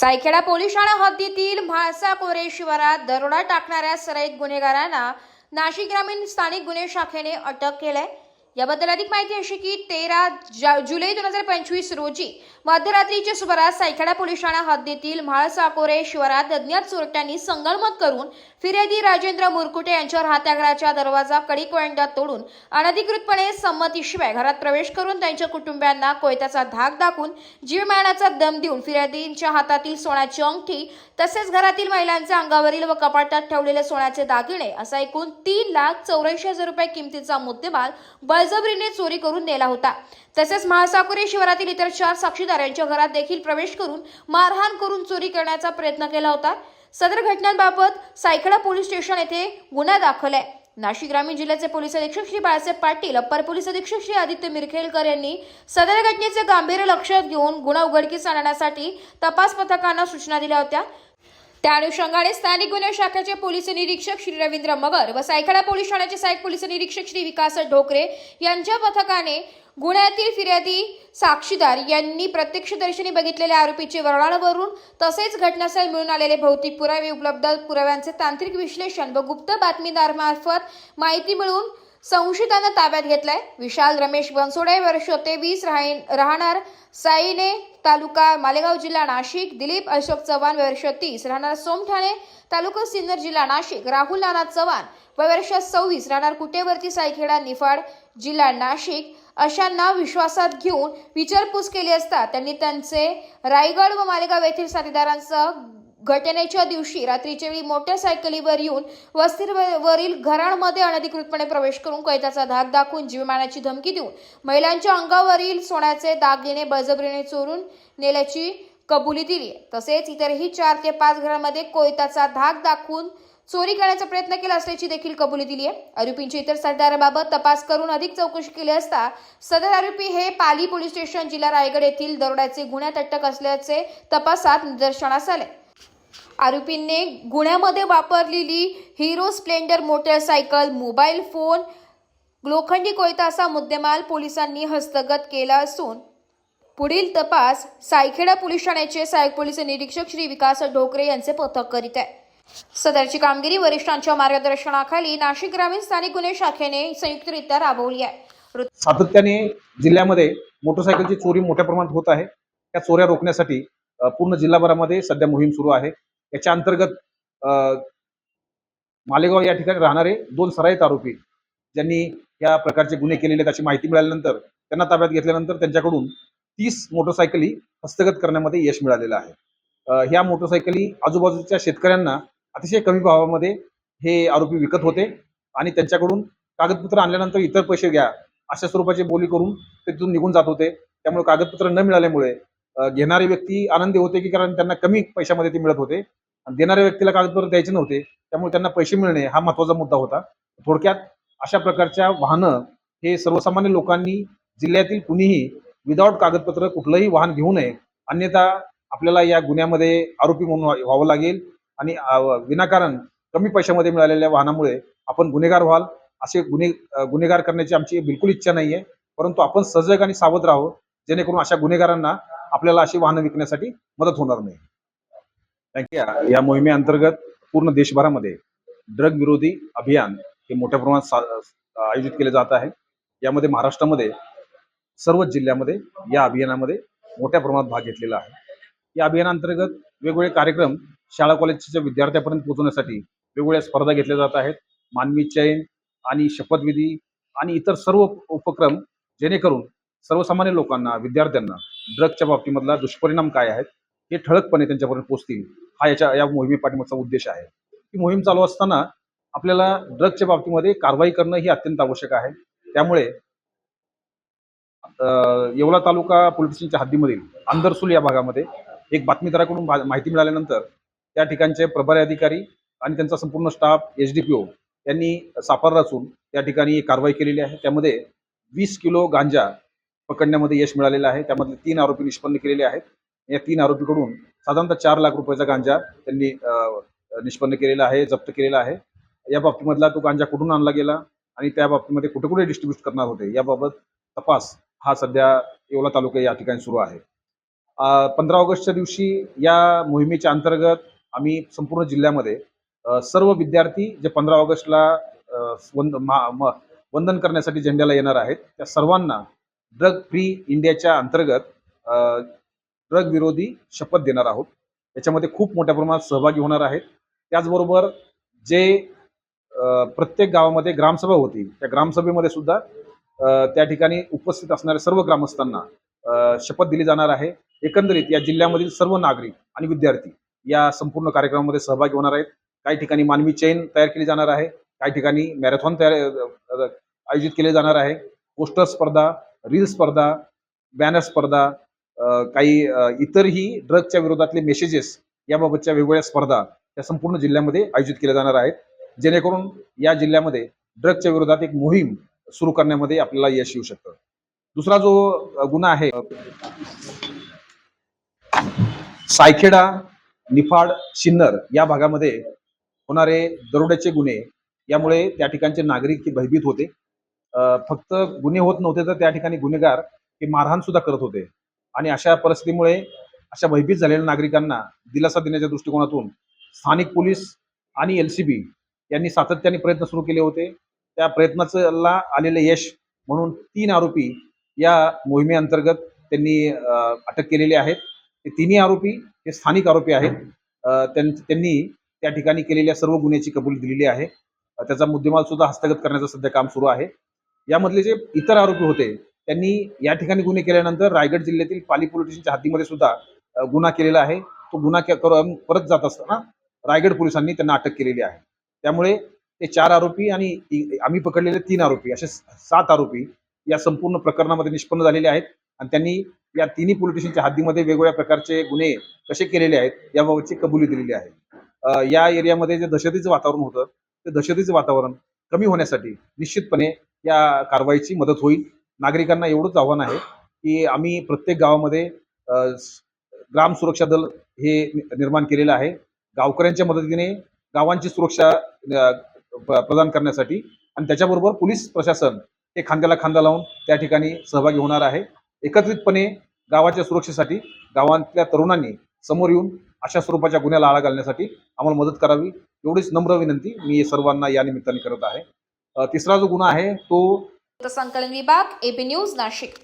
Saikheda police ठाणा हद्दीतील म्हाळसा कोरे शिवारात दरोडा टाकणाऱ्या सराईत गुन्हेगारांना नाशिक ग्रामीण स्थानिक गुन्हे शाखेने अटक केलंय याबद्दल अधिक माहिती अशी की तेरा जुलै दोन हजार पंचवीस रोजी मध्यरात्रीच्या सुमारास सायखेडा पोलीस ठाणा हद्दीतील म्हाळसाकोरे शिवारात अज्ञात चोरट्यांनी संगणमत करून फिर्यादी राजेंद्र मुरकुटे यांच्या राहत्या घराच्या दरवाजा कडी कोयंडात तोडून अनधिकृतपणे संमतीशिवाय घरात प्रवेश करून त्यांच्या कुटुंबियांना कोयत्याचा धाक दाखवून जीव मारण्याचा दम देऊन फिर्यादींच्या हातातील सोन्याची अंगठी तसेच घरातील महिलांच्या अंगावरील व कपाटात ठेवलेले सोन्याचे दागिने असा एकूण तीन लाख चौऱ्याऐंशी हजार रुपये किमतीचा मुद्देमाल बळजबरीने चोरी करून नेला होता. तसेच महासाकुरे शिवारातील इतर चार साक्षीदारांच्या घरात देखील प्रवेश करून मारहाण करून चोरी करण्याचा प्रयत्न केला होता. सदर घटनांबाबत सायखडा पोलीस स्टेशन येथे गुन्हा दाखल आहे. नाशिक ग्रामीण जिल्ह्याचे पोलीस अधीक्षक श्री बाळासाहेब पाटील अप्पर पोलीस अधीक्षक श्री आदित्य मिरखेलकर यांनी सदर घटनेचे गांभीर्य लक्षात घेऊन गुन्हा उघडकीस आणण्यासाठी तपास पथकांना सूचना दिल्या होत्या. त्या अनुषंगाने स्थानिक गुन्हे शाखेचे पोलीस निरीक्षक श्री रवींद्र मगर व सायखेडा पोलीस ठाण्याचे सहाय्यक पोलीस निरीक्षक श्री विकास ढोकरे यांच्या पथकाने गुन्ह्यातील फिर्यादी साक्षीदार यांनी प्रत्यक्षदर्शनी बघितलेल्या आरोपीचे वर्णनावरून तसेच घटनास्थळी मिळून आलेले भौतिक पुरावे उपलब्ध पुराव्यांचे तांत्रिक विश्लेषण व गुप्त बातमीदारमार्फत माहिती मिळवून संशयितांना ताब्यात घेतलाय. विशाल रमेश बनसोडे वर्ष तेवीस राहणार साईने तालुका मालेगाव जिल्हा नाशिक दिलीप अशोक चव्हाण वर्ष तीस राहणार सोमठाणे तालुका सिन्नर जिल्हा नाशिक राहुल नाना चव्हाण वर्ष सव्वीस राहणार कुटेवरती सायखेडा निफाड जिल्हा नाशिक अशांना विश्वासात घेऊन विचारपूस केली असता त्यांनी त्यांचे रायगड व मालेगाव येथील साथीदारांसह घटनेच्या दिवशी रात्रीच्या वेळी मोटरसायकलीवर येऊन वस्तीवरील घरांमध्ये अनधिकृतपणे प्रवेश करून कैद्याचा धाक दाखवून जीवमानाची धमकी देऊन महिलांच्या अंगावरील सोन्याचे दागिने बळजबरीने चोरून नेल्याची कबुली दिली. तसेच इतरही चार ते पाच घरांमध्ये कोयताचा धाक दाखवून चोरी करण्याचा प्रयत्न केला असल्याची देखील कबुली दिली आहे. आरोपींच्या इतर साथीदाराबाबत तपास करून अधिक चौकशी केली असता सदर आरोपी हे पाली पोलीस स्टेशन जिल्हा रायगड येथील दरोड्याचे गुन्ह्यात अटक असल्याचे तपासात निदर्शनास आले. आरोपींनी गुन्ह्यामध्ये वापरलेली Hero Splendor motorcycle mobile phone लोखंडी कोयता असा मुद्देमाल पोलिसांनी हस्तगत केला असून पुढील तपास सायखेडा पोलीस ठाण्याचे सहाय्यक पोलीस निरीक्षक श्री विकास ढोकरे यांचे पथक करीत आहे. सदरची कामगिरी वरिष्ठांच्या मार्गदर्शनाखाली नाशिक ग्रामीण स्थानिक गुन्हे शाखेने संयुक्तरित्या राबवली आहे. सातत्याने जिल्ह्यामध्ये मोटरसायकलची चोरी मोठ्या प्रमाणात होत आहे. त्या चोऱ्या रोखण्यासाठी पूर्ण जिल्हाभरामध्ये सध्या मोहीम सुरू आहे. याच्या अंतर्गत मालेगाव या ठिकाणी राहणारे दोन सराईत आरोपी ज्यांनी या प्रकारचे गुन्हे केलेले त्याची माहिती मिळाल्यानंतर त्यांना ताब्यात घेतल्यानंतर त्यांच्याकडून तीस मोटरसायकली हस्तगत करण्यामध्ये यश मिळालेलं आहे. ह्या मोटरसायकली आजूबाजूच्या शेतकऱ्यांना अतिशय कमी भावामध्ये हे आरोपी विकत होते आणि त्यांच्याकडून कागदपत्र आणल्यानंतर इतर पैसे घ्या अशा स्वरूपाची बोली करून ते तिथून निघून जात होते. त्यामुळे कागदपत्र न मिळाल्यामुळे घेणारे व्यक्ती आनंदी होते की कारण त्यांना कमी पैशामध्ये ते मिळत होते. आणि देणाऱ्या व्यक्तीला कागदपत्र द्यायचे नव्हते. त्यामुळे त्यांना पैसे मिळणे हा महत्त्वाचा मुद्दा होता. थोडक्यात अशा प्रकारच्या वाहनं हे सर्वसामान्य लोकांनी जिल्ह्यातील कुणीही विदाऊट कागदपत्र कुठलंही वाहन घेऊ नये. अन्यथा आपल्याला या गुन्ह्यामध्ये आरोपी म्हणून व्हा- व्हावं लागेल. आणि विनाकारण कमी पैशामध्ये मिळालेल्या वाहनामुळे आपण गुन्हेगार व्हाल. असे गुन्हे गुन्हेगार करण्याची आमची बिलकुल इच्छा नाही आहे परंतु आपण सजग आणि सावध राहावं. जेणेकरून अशा गुन्हेगारांना आपल्याला अशी वाहनं विकण्यासाठी मदत होणार नाही. या मोहिमेअंतर्गत पूर्ण देशभरामध्ये ड्रग विरोधी अभियान हे मोठ्या प्रमाणात सा- आयोजित केले जात आहे. यामध्ये महाराष्ट्रामध्ये सर्वच जिल्ह्यामध्ये या अभियानामध्ये मोठ्या प्रमाणात भाग घेतलेला आहे. या अभियानांतर्गत वेगवेगळे कार्यक्रम शाळा कॉलेजच्या विद्यार्थ्यापर्यंत पोहोचवण्यासाठी वेगवेगळ्या स्पर्धा घेतल्या जात आहेत. मानवी चयन आणि शपथविधी आणि इतर सर्व उपक्रम जेणेकरून सर्वसामान्य लोकांना विद्यार्थ्यांना ड्रगच्या बाबतीमधला दुष्परिणाम काय आहेत हे ठळकपणे त्यांच्यापर्यंत पोहोचतील हा याच्या या मोहिमे पाठीमागचा उद्देश आहे. ही मोहीम चालू असताना आपल्याला ड्रगच्या बाबतीमध्ये कारवाई करणं ही अत्यंत आवश्यक आहे. त्यामुळे येवला तालुका पोलीस स्टेशनच्या हद्दीमधील अंदरसूल या भागामध्ये एक बातमीदाराकडून माहिती मिळाल्यानंतर त्या ठिकाणचे प्रभारी अधिकारी आणि त्यांचा संपूर्ण staff H D P O यांनी सापार रचून त्या ठिकाणी कारवाई केलेली आहे. त्यामध्ये वीस किलो गांजा पकडण्यामध्ये यश मिळालेलं आहे. त्यामधले तीन आरोपी निष्पन्न केलेले आहेत. या तीन आरोपीकडून साधारणतः चार लाख रुपयाचा गांजा त्यांनी निष्पन्न केलेला आहे जप्त केलेला आहे. या बाबतीमधला तो गांजा कुठून आणला गेला आणि त्या बाबतीमध्ये कुठे कुठे डिस्ट्रीब्यूट करणार होते याबाबत तपास हा सध्या येवला तालुका या ठिकाणी सुरू आहे. पंधरा ऑगस्टच्या दिवशी या मोहिमेच्या अंतर्गत आम्ही संपूर्ण जिल्ह्यामध्ये सर्व विद्यार्थी जे पंधरा ऑगस्टला वंद म- वंदन करण्यासाठी झेंड्याला येणार आहेत त्या सर्वांना ड्रग फ्री इंडियाच्या अंतर्गत ड्रग विरोधी शपथ देणार आहोत. याच्यामध्ये खूप मोठ्या प्रमाणात सहभागी होणार आहेत. त्याचबरोबर जे प्रत्येक गावामध्ये ग्रामसभा होती त्या ग्रामसभेमध्ये सुद्धा त्या ठिकाणी उपस्थित असणाऱ्या सर्व ग्रामस्थांना शपथ दिली जाणार आहे. एकंदरीत या जिल्ह्यामधील सर्व नागरिक आणि विद्यार्थी या संपूर्ण कार्यक्रमामध्ये सहभागी होणार आहेत. काही ठिकाणी मानवी चेन तयार केली जाणार आहे. काही ठिकाणी मॅरेथॉन तयार आयोजित केले जाणार आहे. पोस्टर स्पर्धा रील स्पर्धा बॅनर स्पर्धा काही इतरही ड्रगच्या विरोधातले मेसेजेस याबाबतच्या वेगवेगळ्या स्पर्धा या संपूर्ण जिल्ह्यामध्ये आयोजित केल्या जाणार आहेत. जेणेकरून या जिल्ह्यामध्ये ड्रगच्या विरोधात एक मोहीम सुरू करण्यामध्ये आपल्याला यश येऊ शकतं. दुसरा जो गुन्हा आहे सायखेडा निफाड शिन्नर या भागामध्ये होणारे दरोड्याचे गुन्हे यामुळे त्या ठिकाणचे नागरिक हे भयभीत होते. फक्त गुन्हे होत नव्हते तर त्या ठिकाणी गुन्हेगार हे मारहाण सुद्धा करत होते. आणि अशा परिस्थितीमुळे अशा भयभीत झालेल्या नागरिकांना दिलासा देण्याच्या दृष्टिकोनातून स्थानिक पोलीस आणि एल सी बी यांनी सातत्याने प्रयत्न सुरू केले होते. त्या प्रयत्नाला आलेले यश म्हणून तीन आरोपी या मोहिमेअंतर्गत त्यांनी अटक केलेले आहेत. हे तिन्ही आरोपी हे स्थानिक आरोपी आहेत. त्यां- त्यांनी त्या ठिकाणी केलेल्या सर्व गुन्ह्याची कबुली दिलेली आहे. त्याचा मुद्देमाल सुद्धा हस्तगत करण्याचं सध्या काम सुरू आहे. यामधले जे इतर आरोपी होते त्यांनी या ठिकाणी गुन्हे केल्यानंतर रायगड जिल्ह्यातील पाली पोलीस स्टेशनच्या हद्दीमध्ये सुद्धा गुन्हा केलेला आहे. तो गुन्हा करून परत जात असताना रायगड पोलिसांनी त्यांना अटक केलेली आहे. त्यामुळे ते चार आरोपी आणि आम्ही पकडलेले तीन आरोपी असे सात आरोपी या संपूर्ण प्रकरणामध्ये निष्पन्न झालेले आहेत आणि त्यांनी या तिन्ही पोलीस स्टेशनच्या हद्दीमध्ये वेगवेगळ्या प्रकारचे गुन्हे कसे केलेले आहेत याबाबतची कबुली दिलेली आहे. या एरियामध्ये जे दहशतीचं वातावरण होतं ते दहशतीचं वातावरण कमी होण्यासाठी निश्चितपणे या कारवाईची मदत होईल. नागरिकांना एवढंच आव्हान आहे की आम्ही प्रत्येक गावामध्ये ग्राम सुरक्षा दल हे नि- निर्माण केलेलं आहे. गावकऱ्यांच्या मदतीने गावांची सुरक्षा प- प्रदान करण्यासाठी आणि त्याच्याबरोबर पोलीस प्रशासन हे खांद्याला खांदा लावून त्या ठिकाणी सहभागी होणार आहे. एकत्रितपणे गावाच्या सुरक्षेसाठी गावातल्या तरुणांनी समोर येऊन अशा स्वरूपाच्या गुन्ह्याला आळा घालण्यासाठी आम्हाला मदत करावी. एवढीच नम्र विनंती मी सर्वांना या निमित्ताने करत आहे. तिसरा जो गुन्हा आहे तो संकलन विभाग एबी न्यूज नाशिक.